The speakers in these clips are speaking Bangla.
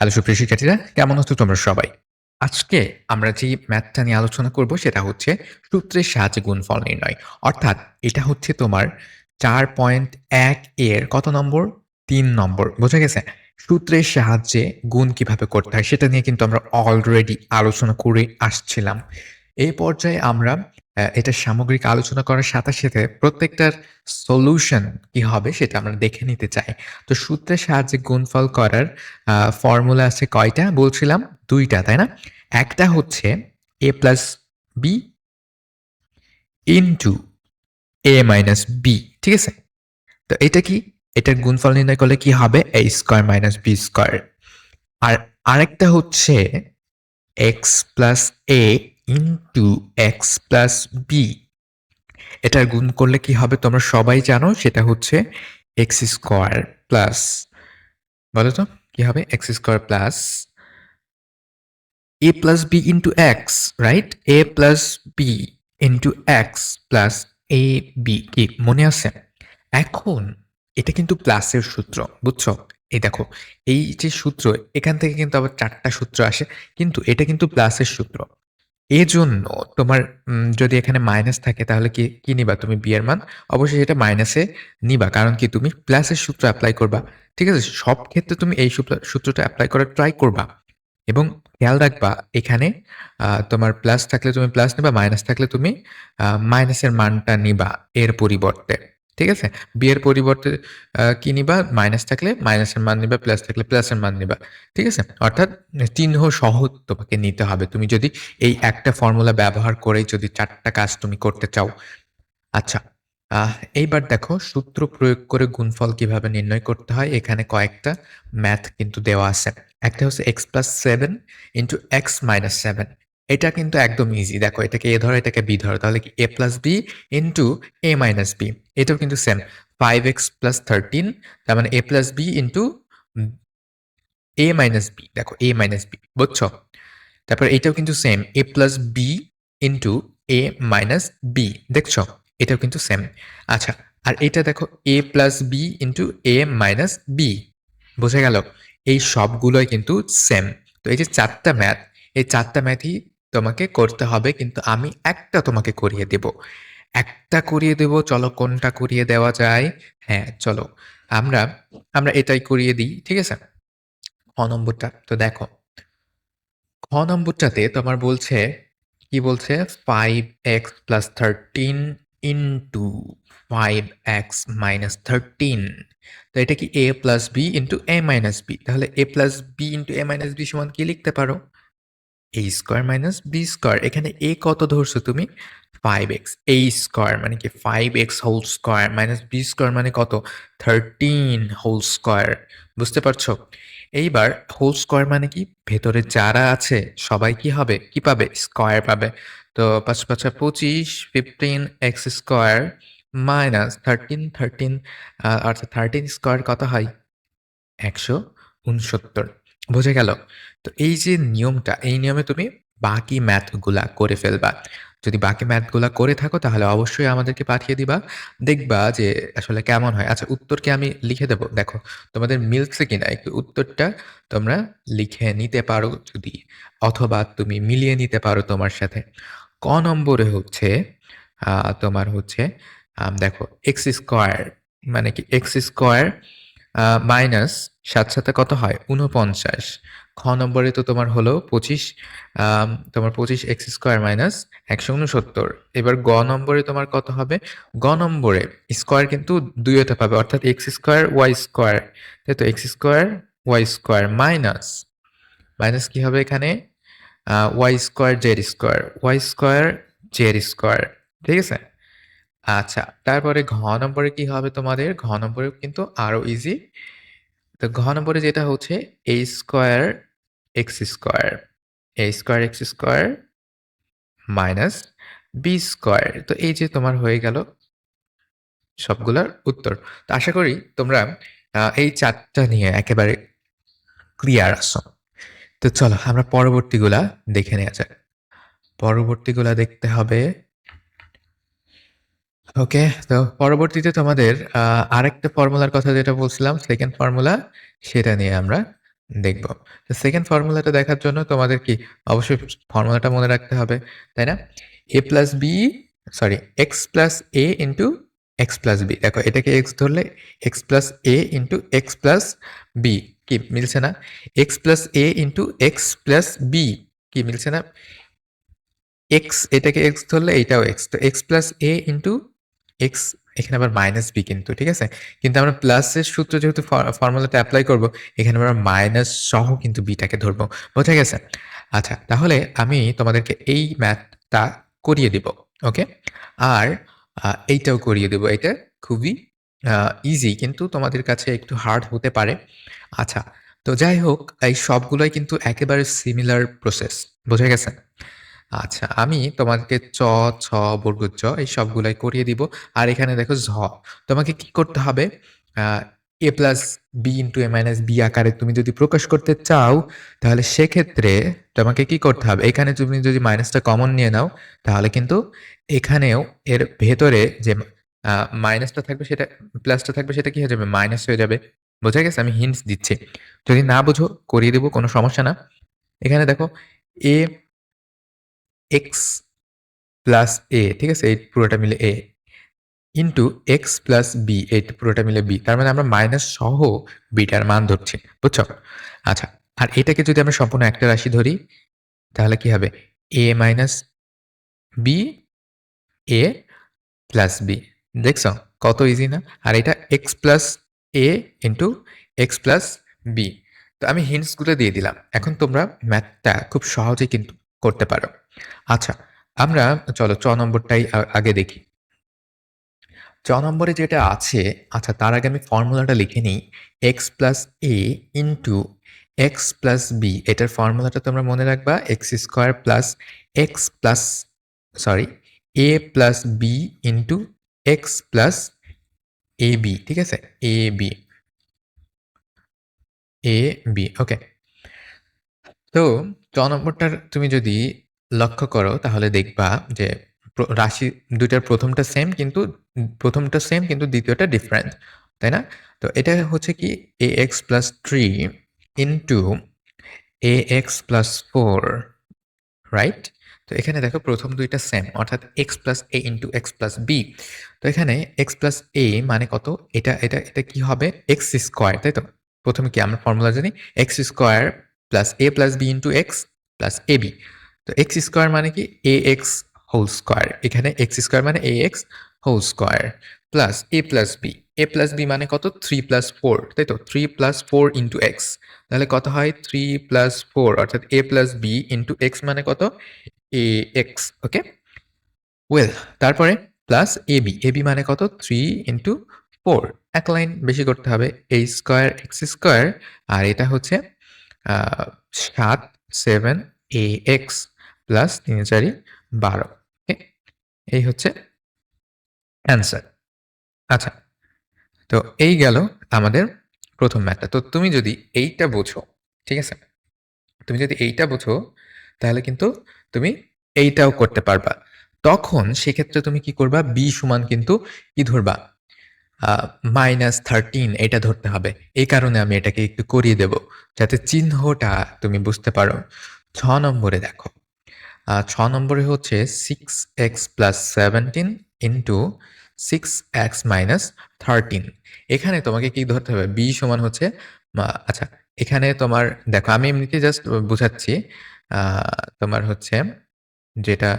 হ্যালো সুপ্রিয় শিক্ষার্থীরা, কেমন আছো তোমরা সবাই? আজকে আমরা যে ম্যাথটা নিয়ে আলোচনা করব সেটা হচ্ছে সূত্রের সাহায্যে গুণফল নির্ণয়। অর্থাৎ এটা হচ্ছে তোমার চার পয়েন্ট এক এর কত নম্বর? তিন নম্বর। বোঝা গেছে? সূত্রের সাহায্যে গুণ কীভাবে করতে হয় সেটা নিয়ে কিন্তু আমরা অলরেডি আলোচনা করে আসছিলাম। এই পর্যায়ে আমরা এটা সামগ্রিক আলোচনা করার সাথে সাথে প্রত্যেকটার সলিউশন কি হবে সেটা আমরা দেখে নিতে চাই। তো সূত্রের সাহায্যে গুণফল করার ফর্মুলা আছে কয়টা? বলছিলাম দুইটা, তাই না? একটা হচ্ছে A plus B into A minus B ঠিক আছে? তো এটা কি? এটার গুণফল নির্ণয় করলে কি হবে? A square minus B square আর আরেকটা হচ্ছে X plus A into X plus B. এটার গুণ করলে কি হবে তোমরা সবাই জানো, সেটা হচ্ছে এক্স স্কোয়ার প্লাস, বলো তো, কি হবে? X square plus A plus B into X, right? A plus B into X plus A B, কি মনে আছে? এখন এটা কিন্তু প্লাসের সূত্র, বুঝছ? এই দেখো, এই যে সূত্র, এখান থেকে কিন্তু আবার চারটা সূত্র আসে, কিন্তু এটা কিন্তু প্লাসের সূত্র। এজন্য তোমার যদি এখানে মাইনাস থাকে, তাহলে কি কি নিবা তুমি বি এর মান? অবশ্যই এটা মাইনাসে নিবা। কারণ কি, তুমি প্লাসের সূত্র অ্যাপ্লাই করবা। ঠিক আছে? সব ক্ষেত্রে তুমি এই সূত্র- সূত্রটা অ্যাপ্লাই করার ট্রাই করবা। এবং খেয়াল রাখবা, এখানে তোমার প্লাস থাকলে তুমি প্লাস নিবা মাইনাস থাকলে তুমি মাইনাসের মানটা নিবা এর পরিবর্তে। ঠিক আছে? বিয়ের পরিবর্তে কি নিবা? মাইনাস থাকলে মাইনাসের মান নিবা প্লাস থাকলে প্লাসের মান নিবা। ঠিক আছে? অর্থাৎ চিহ্ন সহ তোমাকে নিতে হবে। তুমি যদি এই একটা ফর্মুলা ব্যবহার করেই যদি চারটা কাজ তুমি করতে চাও। আচ্ছা এইবার দেখো সূত্র প্রয়োগ করে গুণফল কীভাবে নির্ণয় করতে হয়? এখানে কয়েকটা ম্যাথ কিন্তু দেওয়া আছে। একটা হচ্ছে X plus seven into X minus seven এটা কিন্তু একদম ইজি দেখো, এটাকে এ ধরো, এটাকে বি ধরো, তাহলে কি A plus B into A minus B এটাও কিন্তু same five X plus thirteen তার মানে A plus B into A minus B দেখো এ মাইনাস বি বুঝছ? তারপর এটাও কিন্তু same A plus B into A minus B দেখছ? এটাও কিন্তু সেম আচ্ছা আর এটা দেখো A plus B into A minus B বোঝা গেল? এই সবগুলোই কিন্তু সেম তো এই যে চারটা ম্যাথ এই চারটা ম্যাথই তোমাকে করতে হবে, কিন্তু আমি একটা তোমাকে করিয়ে দেব। একটা করিয়ে দেব, চলো কোনটা করিয়ে দেওয়া যায়? হ্যাঁ চলো। আমরা আমরা এটাই করিয়ে দিই, ঠিক আছে? খ নম্বরটা, তো দেখো। খ নম্বরটাতে তোমার বলছে, কি বলছে? Five X plus thirteen into five X minus thirteen তো এটা কি A plus B into A minus B তাহলে A plus B into A minus B সমান কি লিখতে পারো? A square minus B square এখানে এ কত ধরছো তুমি? ফাইভ এক্স এ স্কোয়ার মানে কি? Five X whole square minus B square মানে কত? থার্টিন হোল স্কোয়ার বুঝতে পারছ? এইবার হোল স্কোয়ার মানে কি? ভেতরে যারা আছে, সবাই কি হবে? কি পাবে? স্কোয়ার পাবে। তো পাঁচ, পাঁচা পঁচিশ fifteen X square minus thirteen thirteen অর্থাৎ থার্টিন স্কোয়ার কত হয়? একশো উনসত্তর। বোঝা গেল? তো এই যে নিয়মটা, এই নিয়মে তুমি বাকি ম্যাথগুলা করে ফেলবা। যদি বাকি ম্যাথগুলা করে থাকো, তাহলে অবশ্যই আমাদেরকে পাঠিয়ে দিবা। দেখবা যে আসলে কেমন হয়। আচ্ছা উত্তরকে আমি লিখে দেবো। দেখো, তোমাদের মিলছে কিনা? একটু উত্তরটা তোমরা লিখে নিতে পারো যদি, অথবা তুমি মিলিয়ে নিতে পারো তোমার সাথে। ক নম্বরে হচ্ছে তোমার হচ্ছে দেখো এক্স স্কোয়ার মানে কি এক্স স্কোয়ার মাইনাস সাত সাথে কত হয়? উনপঞ্চাশ খ নম্বরে তো তোমার হলো পঁচিশ তোমার পঁচিশ এক্স স্কোয়ার মাইনাস একশো উনসত্তর এবার গ নম্বরে তোমার কত হবে? গ নম্বরে স্কোয়ার কিন্তু দুইটা পাবে, অর্থাৎ এক্স স্কোয়ার ওয়াই স্কোয়ার। তাই তো X square Y square minus minus কি হবে এখানে? Y square Z square, Y square Z square, ঠিক আছে? আচ্ছা তারপরে ঘ নম্বরে কি হবে তোমাদের? ঘ নম্বরে কিন্তু আরও ইজি তো ঘ নম্বরে যেটা হচ্ছে A square X square A square X square minus B square তো এই যে তোমার হয়ে গেল সবগুলোর উত্তর। তো আশা করি তোমরা এই চারটা নিয়ে একেবারে ক্লিয়ার আছো। তো চলো আমরা পরবর্তীগুলা দেখে নেওয়া যাক। পরবর্তীগুলা দেখতে হবে ওকে তো পরবর্তীতে তোমাদের আরেকটা ফর্মুলার কথা যেটা বলছিলাম সেকেন্ড ফর্মুলা সেটা নিয়ে আমরা দেখব। তো সেকেন্ড ফর্মুলাটা দেখার জন্য তোমাদের কি অবশ্যই ফর্মুলাটা মনে রাখতে হবে, তাই না? A plus b sorry x plus a into x plus b দেখো এটাকে এক্স ধরলে x plus a into x plus b কি মিলছে না? X plus a into x plus b কি মিলছে না? এক্স এটাকে এক্স ধরলে এইটাও এক্স তো x plus a into x, এখানে আবার মাইনাস বি কিন্তু, ঠিক আছে? কিন্তু আমরা প্লাসের সূত্র যেহেতু ফর্মুলাটা অ্যাপ্লাই করব, এখানে আমরা মাইনাস সহ কিন্তু বিটাকে ধরবো, বোঝা গেছে? আচ্ছা তাহলে আমি তোমাদেরকে এই ম্যাথটা করিয়ে দিব ওকে আর এইটাও করিয়ে দেব, এটা খুবই ইজি কিন্তু তোমাদের কাছে একটু হার্ড হতে পারে। আচ্ছা তো যাই হোক, এই সবগুলোই কিন্তু একেবারে সিমিলার প্রসেস বোঝা গেছে? আচ্ছা আমি তোমাকে চ, ছ, বর্গ চ এই সবগুলাই করিয়ে দিব। আর এখানে দেখো ঝ। তোমাকে কি করতে হবে? A plus b into a minus b আকারে তুমি যদি প্রকাশ করতে চাও, তাহলে সেক্ষেত্রে তোমাকে কি করতে হবে? এখানে তুমি যদি মাইনাসটা কমন নিয়ে নাও, তাহলে কিন্তু এখানেও এর ভেতরে যে মাইনাসটা থাকবে সেটা প্লাসটা থাকবে সেটা কি হয়ে যাবে? মাইনাস হয়ে যাবে। বোঝা গেছে? আমি হিন্টস দিচ্ছি। যদি না বুঝো করিয়ে দেবো কোনো সমস্যা না। এখানে দেখো a এক্স প্লাস এ ঠিক আছে? এই পুরোটা মিলে a into x plus b এই পুরোটা মিলে বি তার মানে আমরা মাইনাস সহ বিটার মান ধরছি, বুঝছ? আচ্ছা আর এটাকে যদি আমরা সম্পূর্ণ একটা রাশি ধরি, তাহলে কি হবে? A minus b a plus b দেখছ? কত ইজি না? আর এটা x plus a into x plus b তো আমি হিন্টসগুলো দিয়ে দিলাম। এখন তোমরা ম্যাথটা খুব সহজেই কিন্তু করতে পারো। আচ্ছা আমরা চলো চ নম্বরটাই আগে দেখি। চ নম্বরে যেটা আছে আচ্ছা তার আগে আমি ফর্মুলাটা লিখে নিই x plus a into x plus b এটার ফর্মুলাটা তোমরা মনে রাখবা x square plus x plus sorry a plus b into x plus a b ঠিক আছে? এ বি এ বি ওকে তো চ নম্বরটার তুমি যদি লক্ষ্য করো, তাহলে দেখবা যে রাশি দুইটার প্রথমটা সেম কিন্তু, প্রথমটা সেম কিন্তু দ্বিতীয়টা ডিফারেন্ট তাই না? তো এটা হচ্ছে কি a x plus three into a x plus four right তো এখানে দেখো প্রথম দুইটা সেম অর্থাৎ x plus a into x plus b তো এখানে এক্স প্লাস এ মানে কত? এটা এটা এটা কি হবে? এক্স স্কোয়ার তাই তো? প্রথমে কি আমরা ফর্মুলা জানি? X square plus a plus b into x plus a b তো এক্স স্কোয়ার মানে কি? এ এক্স হোল স্কোয়ার এখানে এক্স স্কোয়ার মানে a x whole square plus a plus b a plus b মানে কত? থ্রি প্লাস ফোর তাই তো three plus four into x তাহলে কত হয়? থ্রি প্লাস ফোর অর্থাৎ a plus b into x মানে কত? এ এক্স ওকে ওয়েল তারপরে plus a b a b মানে কত? থ্রি ইন্টু ফোর এক লাইন বেশি করতে হবে। এই স্কোয়ার এক্স স্কোয়ার আর এটা হচ্ছে সাত সেভেন এ এক্স প্লাস তিন চারি বারো। ওকে? এই হচ্ছে অ্যান্সার। আচ্ছা তো এই গেল আমাদের প্রথম ম্যাথটা। তো তুমি যদি এইটা বোঝো, ঠিক আছে? তুমি যদি এইটা বোঝো, তাহলে কিন্তু তুমি এইটাও করতে পারবা। তখন সেক্ষেত্রে তুমি কি করবা? বি সমান কিন্তু কি ধরবা? মাইনাস থার্টিন এটা ধরতে হবে। এই কারণে আমি এটাকে একটু করিয়ে দেব। যাতে চিহ্নটা তুমি বুঝতে পারো। ছ নম্বরে দেখো। ছ নম্বরে হচ্ছে six x plus seventeen into six x minus thirteen এখানে তোমাকে কি ধরতে হবে? বি সমান হচ্ছে আচ্ছা এখানে তোমার, দেখো, আমি এমনিতে জাস্ট বুঝাচ্ছি তোমার হচ্ছে যেটা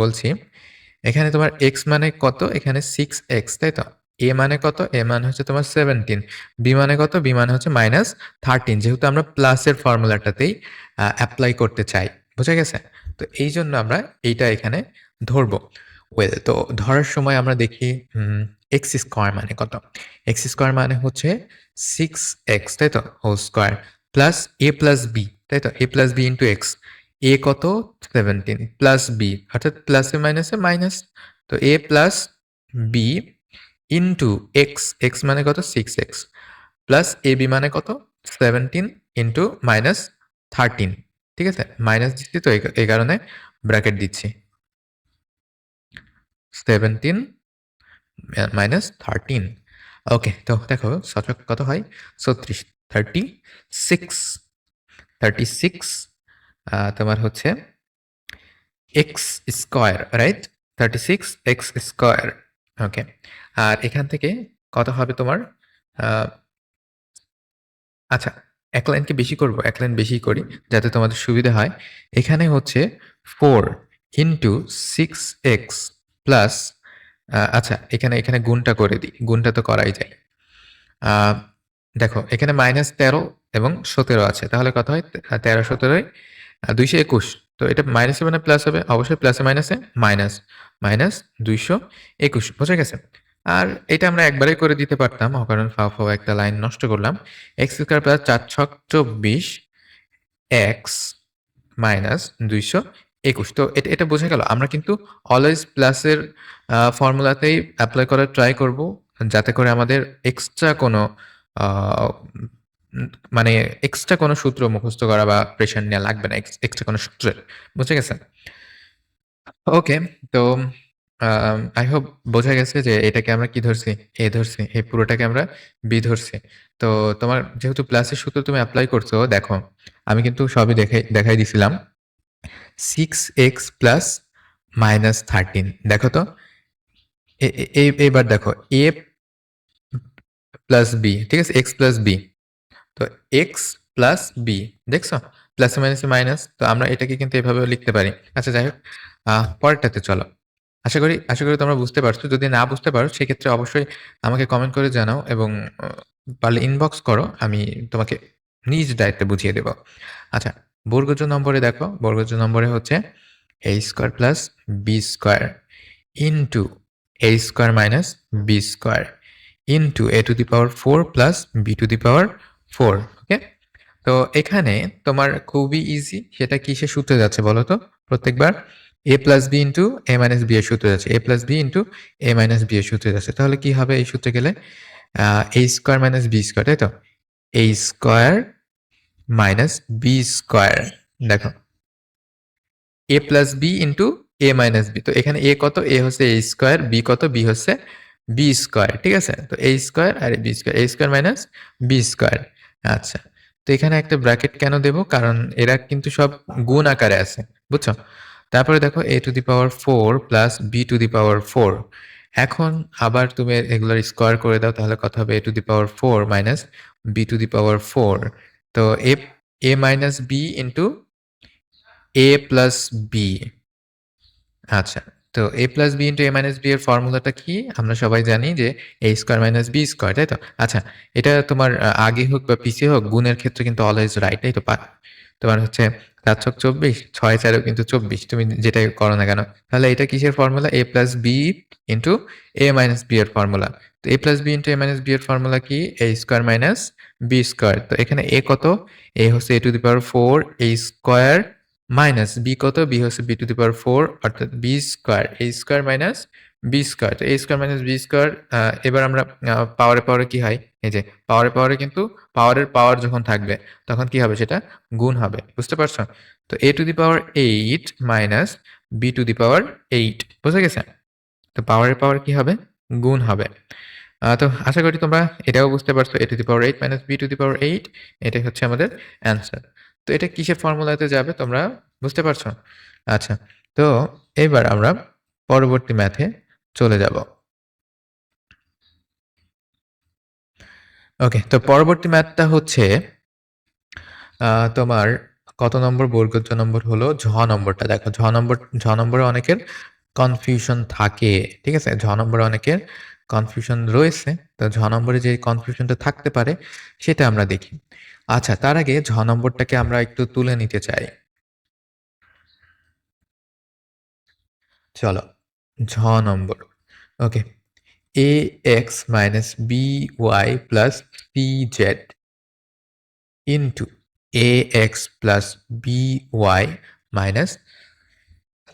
বলছি, এখানে তোমার এক্স মানে কত? এখানে সিক্স এক্স তাই তো? এ মানে কত? এ মানে হচ্ছে তোমার সেভেন্টিন বি মানে কত? বি মানে হচ্ছে মাইনাস থার্টিন যেহেতু আমরা প্লাসের ফর্মুলাটাতেই অ্যাপ্লাই করতে চাই, বুঝা গেছে? তো এই জন্য আমরা এইটা এখানে ধরবো ওয়েল তো ধরার সময় আমরা দেখি এক্স স্কোয়ার মানে কত? এক্স স্কোয়ার মানে হচ্ছে সিক্স এক্স তাই তো? Whole square plus a plus b তাই তো? A plus b into x a কত? সেভেন্টিন প্লাস বি অর্থাৎ প্লাসে মাইনাসে মাইনাস তো a plus b into x x মানে কত? Six x plus a b মানে কত? সেভেন্টিন ইন্টু মাইনাস থার্টিন ঠিক আছে? মাইনাস দিচ্ছি তো এই- কারণে ব্র্যাকেট দিচ্ছি। সেভেন্টিন মাইনাস থার্টিন ওকে তো দেখো, সচক কত হয়? ছত্রিশ। থার্টি সিক্স থার্টি সিক্স তোমার হচ্ছে x square right thirty six x square okay আর এখান থেকে কত হবে তোমার? আচ্ছা এক লাইনকে বেশি করব, এক লাইন বেশি করি, যাতে তোমাদের সুবিধা হয়। এখানে হচ্ছে four into six x plus আচ্ছা এখানে এখানে গুণটা করে দিই। গুণটা তো করাই যায়। দেখো, এখানে মাইনাস তেরো এবং সতেরো আছে। তাহলে কত হয়? তেরো সতেরোই দুইশো একুশ। তো এটা মাইনাসে মানে প্লাস হবে? অবশ্যই প্লাসে মাইনাসে মাইনাস মাইনাস দুইশো একুশ। বুঝে গেছে? আর এটা আমরা একবারেই করে দিতে পারতাম। অকারণ ফাও ফাও একটা লাইন নষ্ট করলাম। এক্স স্কোয়ার প্লাস চার ছক চব্বিশ এক্স মাইনাস দুইশো একুশ। তো এটা এটা বোঝা গেল। আমরা কিন্তু অলওয়েজ প্লাসের ফর্মুলাতেই অ্যাপ্লাই করার ট্রাই করব। যাতে করে আমাদের এক্সট্রা কোনো মানে এক্সট্রা কোনো সূত্র মুখস্থ করা বা প্রেশার নেওয়া লাগবে না। এক্সট্রা কোনো সূত্রের। বুঝে গেছে ওকে তো আই হোপ বোঝা গেছে যে এটাকে আমরা কি ধরছি? এ ধরছি, এই পুরোটাকে আমরা বি ধরছি। তো তোমার যেহেতু প্লাসের সূত্র তুমি অ্যাপ্লাই করছ, দেখো, আমি কিন্তু সবই দেখাই দেখাই দিছিলাম। Six x plus minus thirteen দেখো তো? এবার দেখো এ প্লাস বি ঠিক আছে? এক্স প্লাস বি তো এক্স প্লাস বি দেখছ? প্লাস মাইনাস মাইনাস তো আমরা এটাকে কিন্তু এভাবে লিখতে পারি। আচ্ছা যাই হোক পরেরটাতে চলো। আশা করি আশা করি তোমরা বুঝতে পারছ। যদি না বুঝতে পারো, সেক্ষেত্রে অবশ্যই আমাকে কমেন্ট করে জানাও এবং পারলে ইনবক্স করো। আমি তোমাকে নিজ দায়িত্বে বুঝিয়ে দেব। আচ্ছা বর্গজ নম্বরে দেখো। বর্গজ নম্বরে হচ্ছে a square plus b square into a square minus b square into a to the power four plus b to the power four okay তো এখানে তোমার খুবই ইজি সেটা কিসে সূত্রে যাচ্ছে বলো তো? প্রত্যেকবার a plus b into a minus b এর সূত্রে যাচ্ছে। A plus b into a minus b এর সূত্রে যাচ্ছে। তাহলে কি হবে এই সূত্রে গেলে? A square minus b square তাই তো? A square minus b square দেখো। A plus b into a minus b তো এখানে এ কত? এ হচ্ছে এ স্কোয়ার বি কত? বি হচ্ছে বি স্কোয়ার ঠিক আছে? তো এ square R b square a square minus b square আচ্ছা। তো এখানে একটা ব্র্যাকেট কেন দেব? কারণ এরা কিন্তু সব গুণ আকারে আছে, বুঝছ? তারপরে দেখো a to the power four plus b to the power four এখন আবার তুমি এগুলোর স্কোয়ার করে দাও, তাহলে কত হবে a to the power four minus b to the power four তো a a minus b into a plus b আচ্ছা তো a plus b into a minus b এর ফর্মুলাটা কি? আমরা সবাই জানি যে a square minus b square তাই তো? আচ্ছা এটা তোমার আগে হোক বা পিছিয়ে হোক, গুণের ক্ষেত্রে কিন্তু অলওয়েজ রাইট তাই তো? তোমার হচ্ছে চার ছক চব্বিশ, ছয় চারেও কিন্তু চব্বিশ। তুমি যেটাই করো না কেন? তাহলে এটা কিসের formula a plus b into a minus b এর ফর্মুলা তো a plus b into a minus b এর ফর্মুলা কি? A square minus b square তো এখানে এ কত? এ হচ্ছে a to the power four a square minus b কত? বি হচ্ছে b to the power four অর্থাৎ b square a square minus b square a square minus b square এবার আমরা পাওয়ারে পাওয়ারে কি হয়? এই যে পাওয়ারে পাওয়ারে কিন্তু পাওয়ারের পাওয়ার যখন থাকবে, তখন কি হবে সেটা? গুণ হবে, বুঝতে পারছ? তো a to the power eight minus b to the power eight বুঝে গেছে? তো পাওয়ারের পাওয়ার কি হবে? গুণ হবে। তো আশা করি তোমরা এটাও বুঝতে পারছ a to the power eight minus b to the power eight এটাই হচ্ছে আমাদের অ্যান্সার তো এটা কিসের ফর্মুলাতে যাবে তোমরা বুঝতে পারছ? আচ্ছা তো এবার আমরা পরবর্তী ম্যাথে চলে যাব। ওকে তো পরবর্তী ম্যাথটা হচ্ছে তোমার কত নম্বর বর্গজ নম্বর হলো? ঝ নম্বরটা। দেখো, ঝ নম্বর, ঝ নম্বরে অনেকের কনফিউশন থাকে, ঠিক আছে? ঝ নম্বরে অনেকের কনফিউশন রয়েছে। তো ঝ নম্বরে যে কনফিউশনটা থাকতে পারে, সেটা আমরা দেখি। আচ্ছা তার আগে ঝ নম্বরটাকে আমরা একটু তুলে নিতে চাই। চলো। ঝ নম্বর। Okay a x minus b y plus c z into a x plus b y minus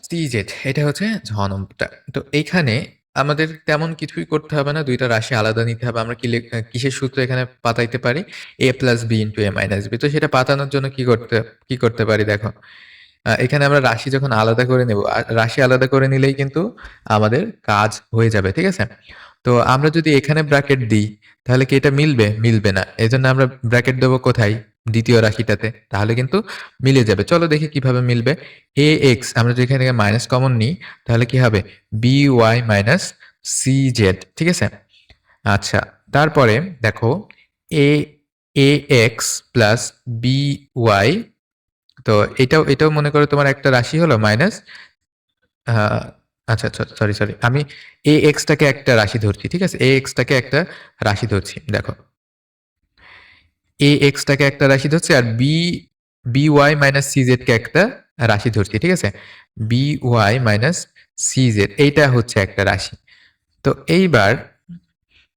c z এটা হচ্ছে ঝ নম্বরটা। তো এইখানে আমাদের তেমন কিছুই করতে হবে না, দুইটা রাশি আলাদা নিতে হবে। আমরা কি কিসের সূত্র এখানে পাতাইতে পারি? A plus b into a minus b তো সেটা পাতানোর জন্য কি করতে কি করতে পারি দেখো? এখানে আমরা রাশি যখন আলাদা করে নেব রাশি আলাদা করে নিলেই কিন্তু আমাদের কাজ হয়ে যাবে, ঠিক আছে? তো আমরা যদি এখানে ব্র্যাকেট দিই, তাহলে কি এটা মিলবে? মিলবে না। এই জন্য আমরা ব্র্যাকেট দেবো কোথায়? দ্বিতীয় রাশিটাতে। তাহলে কিন্তু মিলে যাবে। চলো দেখি কীভাবে মিলবে। এ এক্স আমরা যদি এখান থেকে মাইনাস কমন নিই, তাহলে কি হবে? B y minus c z ঠিক আছে? আচ্ছা তারপরে দেখো a a x plus b y তো এটাও এটাও মনে করো তোমার একটা রাশি হলো মাইনাস আচ্ছা আচ্ছা সরি সরি আমি এ এক্সটাকে একটা রাশি ধরছি, ঠিক আছে? এ এক্সটাকে একটা রাশি ধরছি, দেখো। এ এক্সটাকে একটা রাশি ধরছি আর b b y minus c জেডকে একটা রাশি ধরছি, ঠিক আছে? B y minus c z এইটা হচ্ছে একটা রাশি। তো এইবার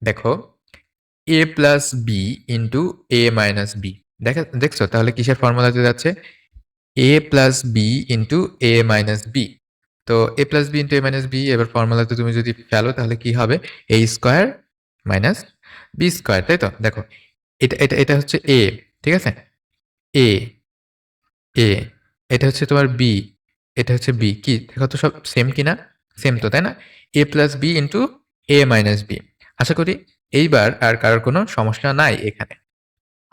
দেখো a plus b into a minus b দেখা, দেখছ? তাহলে কিসের ফর্মুলাতে যাচ্ছে? A plus b into a minus b তো a plus b into a minus b এবার ফর্মুলাতে তুমি যদি ফেলো, তাহলে কি হবে? A square minus b square তাই তো? দেখো, এটা এটা এটা হচ্ছে এ ঠিক আছে? এ এ এটা হচ্ছে তোমার বি এটা হচ্ছে বি কি? দেখো তো সব সেম কিনা? সেম তো, তাই না? A plus b into a minus b আশা করি এইবার আর কারোর কোনো সমস্যা নাই এখানে।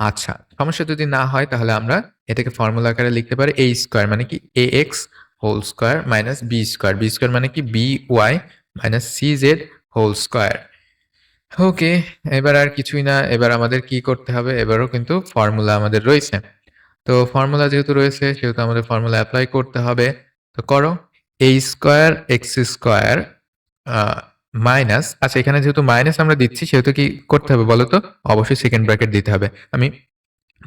আচ্ছা সমস্যা যদি না হয় তাহলে আমরা এটাকে ফর্মুলা আকারে লিখতে পারি এ স্কোয়ার মানে কি? A x whole square minus b square b square মানে কি? B y minus c z whole square okay এবার আর কিছুই না। এবার আমাদের কি করতে হবে? এবারও কিন্তু ফর্মুলা আমাদের রয়েছে। তো ফর্মুলা যেহেতু রয়েছে, সেহেতু আমাদের ফর্মুলা অ্যাপ্লাই করতে হবে। তো করো a square x square minus আচ্ছা এখানে যেহেতু মাইনাস আমরা দিচ্ছি, সেহেতু কি করতে হবে বলো তো? অবশ্যই সেকেন্ড ব্র্যাকেট দিতে হবে। আমি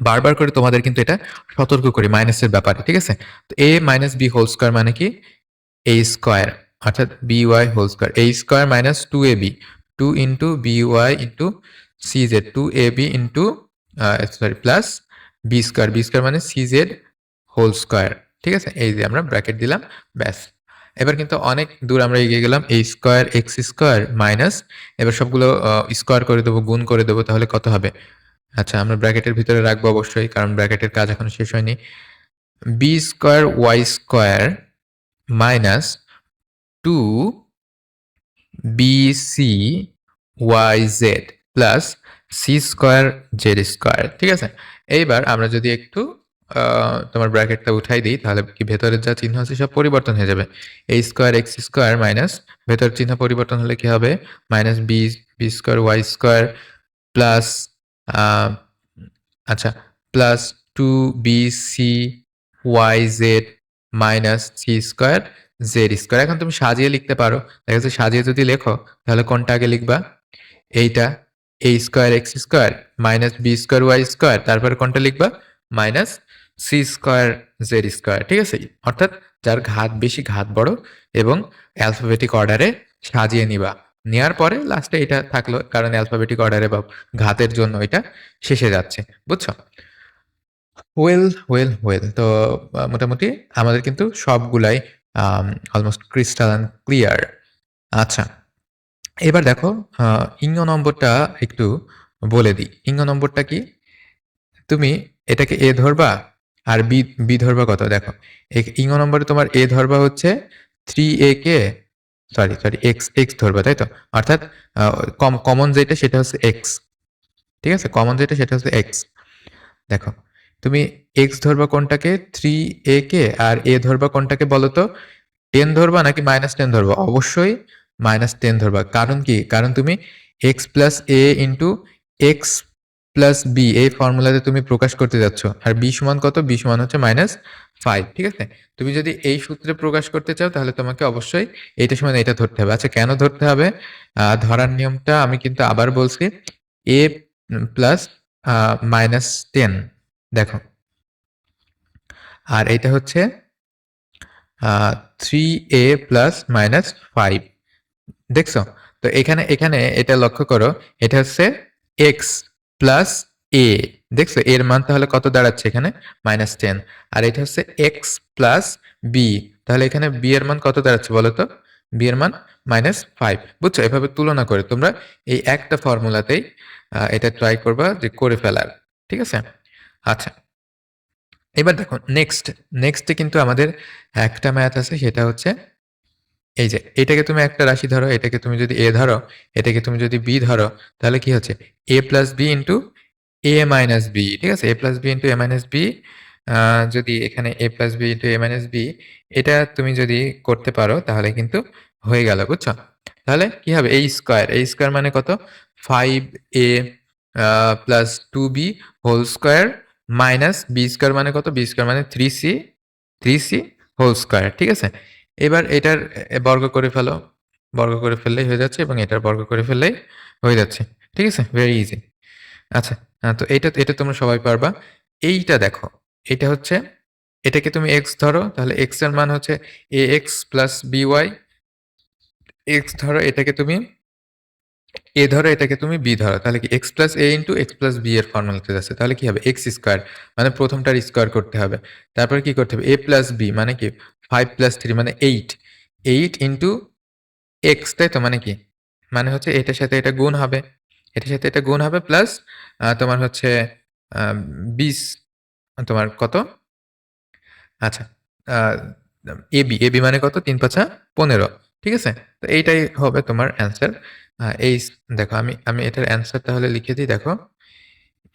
বারবার করে তোমাদের কিন্তু এটা সতর্ক করি মাইনাসের ব্যাপারে, ঠিক আছে? তো a minus b whole square মানে কি? এ স্কোয়ার অর্থাৎ b y whole square a square minus two a b two into b y into c z two a b into sorry plus b square b square মানে সি জেড হোল স্কোয়ার ঠিক আছে? এই যে আমরা ব্র্যাকেট দিলাম, ব্যাস। এবার কিন্তু অনেক দূর আমরা এগিয়ে গেলাম, এই স্কোয়ার এক্স স্কোয়ার মাইনাস এবার সবগুলো স্কোয়ার করে দেবো, গুণ করে দেবো, তাহলে কত হবে? আচ্ছা আমরা ব্র্যাকেটের ভিতরে রাখব অবশ্যই, কারণ ব্র্যাকেটের কাজ এখন শেষ হয়নি। B square y square minus two b c y z plus c square z square ঠিক আছে? এইবার আমরা যদি একটু তোমার ব্র্যাকেটটা উঠাই দিই, তাহলে কি ভেতরের যা চিহ্ন আছে সব পরিবর্তন হয়ে যাবে। এই স্কোয়ার এক্স স্কোয়ার মাইনাস ভেতর চিহ্ন পরিবর্তন হলে কি হবে? Minus b b square y square plus আচ্ছা plus two b c y z minus c square z square এখন তুমি সাজিয়ে লিখতে পারো। দেখা যাচ্ছে সাজিয়ে যদি লেখো, তাহলে কোনটা আগে লিখবা? এইটা a square x square minus b square y square তারপরে কোনটা লিখবা? Minus c square z square ঠিক আছে? অর্থাৎ যার ঘাত বেশি, ঘাত বড় এবং অ্যালফাবেটিক অর্ডারে সাজিয়ে নিবা। নেওয়ার পরে লাস্টে এটা থাকল, কারণ অ্যালফাবেটিক অর্ডারে বা ঘাতের জন্য এটা শেষে যাচ্ছে, বুঝছ? ওয়েল ওয়েল ওয়েল তো মোটামুটি আমাদের কিন্তু সবগুলাই অলমোস্ট ক্রিস্টাল অ্যান্ড ক্লিয়ার আচ্ছা এবার দেখো ইঙ্গ নম্বরটা একটু বলে দিই। ইঙ্গ নম্বরটা কি? তুমি এটাকে এ ধরবা? আর বি বি ধরবা কত? দেখো ইঙ্গ নম্বরে তোমার এ ধরবা হচ্ছে থ্রি এ কে সরি সরি এক্স এক্স ধরবা, তাই তো? অর্থাৎ কম কমন যেটা সেটা হচ্ছে এক্স ঠিক আছে? কমন যেটা সেটা হচ্ছে এক্স দেখো, তুমি এক্স ধরবা কোনটাকে? থ্রি এ কে, আর এ ধরবা কোনটাকে বলো তো? টেন ধরবা নাকি মাইনাস টেন ধরবা? অবশ্যই মাইনাস টেন ধরবা। কারণ কি? কারণ তুমি x plus a into x plus b এই ফর্মুলাতে তুমি প্রকাশ করতে যাচ্ছ। আর বি সমান কত? বি সমান হচ্ছে মাইনাস ফাইভ ঠিক আছে? তুমি যদি এই সূত্রে প্রকাশ করতে চাও, তাহলে তোমাকে অবশ্যই এইটা সময় এটা ধরতে হবে। আচ্ছা কেন ধরতে হবে? ধরার নিয়মটা আমি কিন্তু আবার বলছি। এ প্লাস মাইনাস টেন দেখো। আর এটা হচ্ছে three a plus minus five দেখছ? তো এখানে এখানে এটা লক্ষ্য করো, এটা হচ্ছে এক্স প্লাস এ দেখছ? এর মান তাহলে কত দাঁড়াচ্ছে এখানে? মাইনাস টেন আর এটা হচ্ছে এক্স প্লাস বি তাহলে এখানে বি এর মান কত দাঁড়াচ্ছে বলো তো? বি এর মান মাইনাস ফাইভ বুঝছ? এভাবে তুলনা করে তোমরা এই একটা ফর্মুলাতেই এটা ট্রাই করবা যে করে ফেলার। ঠিক আছে? আচ্ছা। এবার দেখো নেক্সট নেক্সটে কিন্তু আমাদের একটা ম্যাথ আছে, সেটা হচ্ছে এই যে, এটাকে তুমি একটা রাশি ধরো, এটাকে তুমি যদি এ ধরো, এটাকে তুমি যদি বি ধরো, তাহলে কি হচ্ছে? A plus b into a minus b ঠিক আছে? A plus b into a minus b যদি এখানে a plus b into a minus b এটা তুমি যদি করতে পারো, তাহলে কিন্তু হয়ে গেল, বুঝছ? তাহলে কি হবে? এই স্কোয়ার এই স্কোয়ার মানে কত? Five a plus two b whole square minus b square মানে কত? বি স্কোয়ার মানে three c three c whole square ঠিক আছে? এবার এটার বর্গ করে ফেলো। বর্গ করে ফেললেই হয়ে যাচ্ছে এবং এটার বর্গ করে ফেললেই হয়ে যাচ্ছে। ঠিক আছে? ভেরি ইজি আচ্ছা তো এইটা এটা তোমরা সবাই পারবা। এইটা দেখো। এটা হচ্ছে, এটাকে তুমি এক্স ধরো, তাহলে এক্সের মান হচ্ছে a x plus b y x ধরো, এটাকে তুমি এ ধরো, এটাকে তুমি বি ধরো। তাহলে কি x plus a into x plus b এর ফর্মুলাতে যাচ্ছে। তাহলে কি হবে? এক্স স্কোয়ার মানে প্রথমটার স্কোয়ার করতে হবে। তারপরে কি করতে হবে? এ প্লাস বি মানে কি? ফাইভ প্লাস থ্রি মানে এইট এইট ইন্টু এক্স তাই তো? মানে কি? মানে হচ্ছে এটার সাথে এটা গুণ হবে। এটার সাথে এটা গুণ হবে প্লাস তোমার হচ্ছে বিশ। তোমার কত? আচ্ছা এ বি এ বি মানে কত? তিন পাঁচা পনেরো। ঠিক আছে? তো এইটাই হবে তোমার অ্যান্সার এই দেখো, আমি আমি এটার অ্যান্সার তাহলে লিখে দিই, দেখো।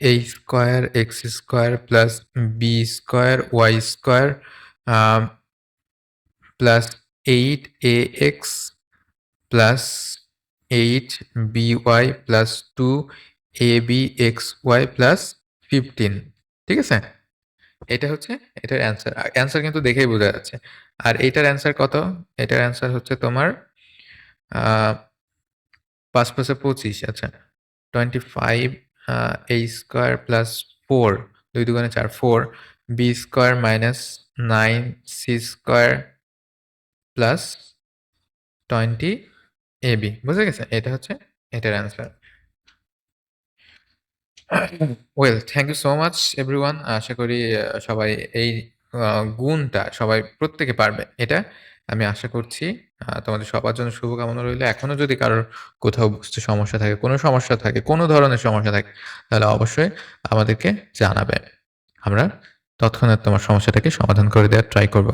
এই square x square plus b square y square plus eight a x plus eight b y plus two a b x y plus fifteen ঠিক আছে? এটা হচ্ছে, এটার অ্যান্সার অ্যান্সার কিন্তু দেখেই বোঝা যাচ্ছে। আর এইটার অ্যান্সার কত? এটার অ্যান্সার হচ্ছে তোমার পাঁচ পাঁচে পঁচিশ আচ্ছা। Twenty five a square plus four দুই দুগুণে চার four b square minus nine c square plus twenty a b বুঝে গেছে? এটা হচ্ছে এটার answer well thank you so much everyone আশা করি সবাই এই গুণটা সবাই প্রত্যেকে পারবে। এটা আমি আশা করছি। তোমাদের সবার জন্য শুভকামনা রইল। এখনও যদি কারোর কোথাও বুঝতে সমস্যা থাকে, কোনো সমস্যা থাকে, কোনো ধরনের সমস্যা থাকে, তাহলে অবশ্যই আমাদেরকে জানাবে। আমরা তৎক্ষণাৎ তোমার সমস্যাটাকে সমাধান করে দেওয়ার ট্রাই করব।